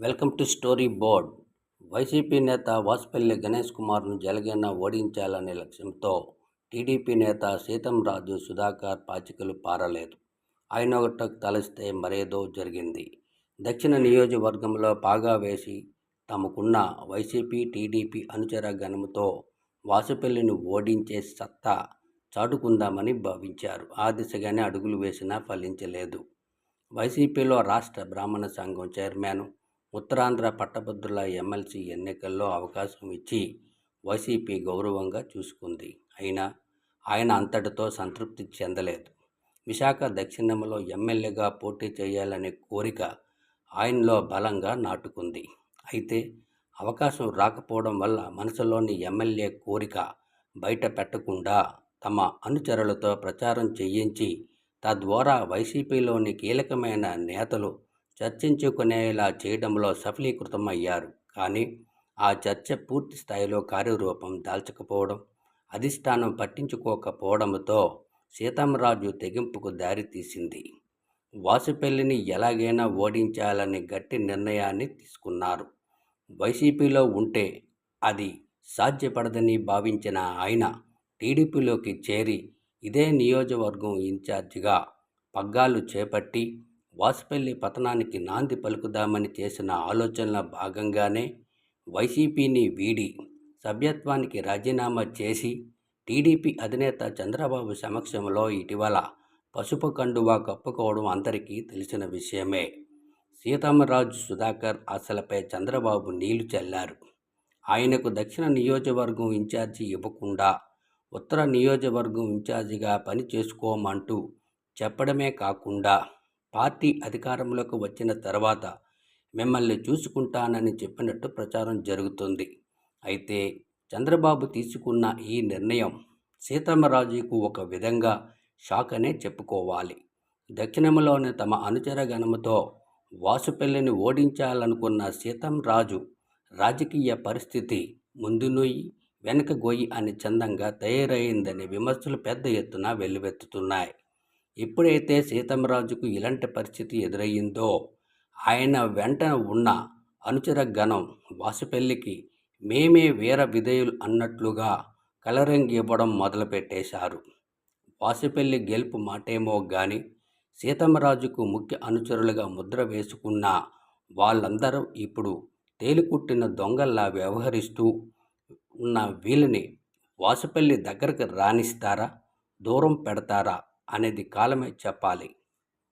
Welcome to story board. YCP నేత వాసుపల్లి గణేష్ కుమార్ను జలగన్న ఓడించాలనే లక్ష్యంతో TDP నేత సీతంరాజు సుధాకర్ పాచికలు పారలేదు. ఆయన ఒకటకు తలిస్తే మరేదో జరిగింది. దక్షిణ నియోజకవర్గంలో పాగా వేసి తమకున్న వైసీపీ టీడీపీ అనుచర గణముతో వాసుపల్లిని ఓడించే సత్తా చాటుకుందామని భావించారు. ఆ దిశగానే అడుగులు వేసినా ఫలించలేదు. వైసీపీలో రాష్ట్ర బ్రాహ్మణ సంఘం చైర్మన్ ఉత్తరాంధ్ర పట్టభద్రుల ఎమ్మెల్సీ ఎన్నికల్లో అవకాశం ఇచ్చి వైసీపీ గౌరవంగా చూసుకుంది. అయినా ఆయన అంతటితో సంతృప్తి చెందలేదు. విశాఖ దక్షిణంలో ఎమ్మెల్యేగా పోటీ చేయాలనే కోరిక ఆయనలో బలంగా నాటుకుంది. అయితే అవకాశం రాకపోవడం వల్ల మనసులోని ఎమ్మెల్యే కోరిక బయట పెట్టకుండా తమ అనుచరులతో ప్రచారం చేయించి తద్వారా వైసీపీలోని కీలకమైన నేతలు చర్చించుకునేలా చేయడంలో సఫలీకృతమయ్యారు. కానీ ఆ చర్చ పూర్తి స్థాయిలో కార్యరూపం దాల్చకపోవడం అధిష్టానం పట్టించుకోకపోవడంతో సీతమరాజు తెగింపుకు దారితీసింది. వాసుపల్లిని ఎలాగైనా ఓడించాలని గట్టి నిర్ణయాన్ని తీసుకున్నారు. వైసీపీలో ఉంటే అది సాధ్యపడదని భావించిన ఆయన టీడీపీలోకి చేరి ఇదే నియోజకవర్గం ఇన్ఛార్జిగా పగ్గాలు చేపట్టి వాసుపల్లి పతనానికి నాంది పలుకుదామని చేసిన ఆలోచనల భాగంగానే వైసీపీని వీడి సభ్యత్వానికి రాజీనామా చేసి టీడీపీ అధినేత చంద్రబాబు సమక్షంలో ఇటీవల పసుపు కండువా కప్పుకోవడం అందరికీ తెలిసిన విషయమే. సీతారామరాజు సుధాకర్ ఆశలపై చంద్రబాబు నీళ్ళు చల్లారు. ఆయనకు దక్షిణ నియోజకవర్గం ఇన్ఛార్జి ఇవ్వకుండా ఉత్తర నియోజకవర్గం ఇన్ఛార్జిగా పని చేసుకోమంటూ చెప్పడమే కాకుండా పార్టీ అధికారంలోకి వచ్చిన తర్వాత మిమ్మల్ని చూసుకుంటానని చెప్పినట్టు ప్రచారం జరుగుతుంది. అయితే చంద్రబాబు తీసుకున్న ఈ నిర్ణయం సీతమ్మరాజుకు ఒక విధంగా షాక్ అనే చెప్పుకోవాలి. దక్షిణంలోని తమ అనుచర గణముతో వాసుపల్లిని ఓడించాలనుకున్న సీతంరాజు రాజకీయ పరిస్థితి ముందునొయ్యి వెనక గొయ్యి అని చందంగా తయారైందనే విమర్శలు పెద్ద ఎత్తున వెల్లువెత్తుతున్నాయి. ఎప్పుడైతే సీతమ్మరాజుకు ఇలాంటి పరిస్థితి ఎదురయ్యిందో ఆయన వెంట ఉన్న అనుచర గణం వాసుపల్లికి మేమే వీర విధేయులు అన్నట్లుగా కలరింగ్ ఇవ్వడం మొదలుపెట్టేశారు. వాసుపల్లి గెలుపు మాటేమో గాని సీతమ్మరాజుకు ముఖ్య అనుచరులుగా ముద్ర వేసుకున్న వాళ్ళందరూ ఇప్పుడు తేలికుట్టిన దొంగల్లా వ్యవహరిస్తూ ఉన్న వీళ్ళని వాసుపల్లి దగ్గరకు రాణిస్తారా దూరం పెడతారా? అనేది కాలమే చెప్పాలి.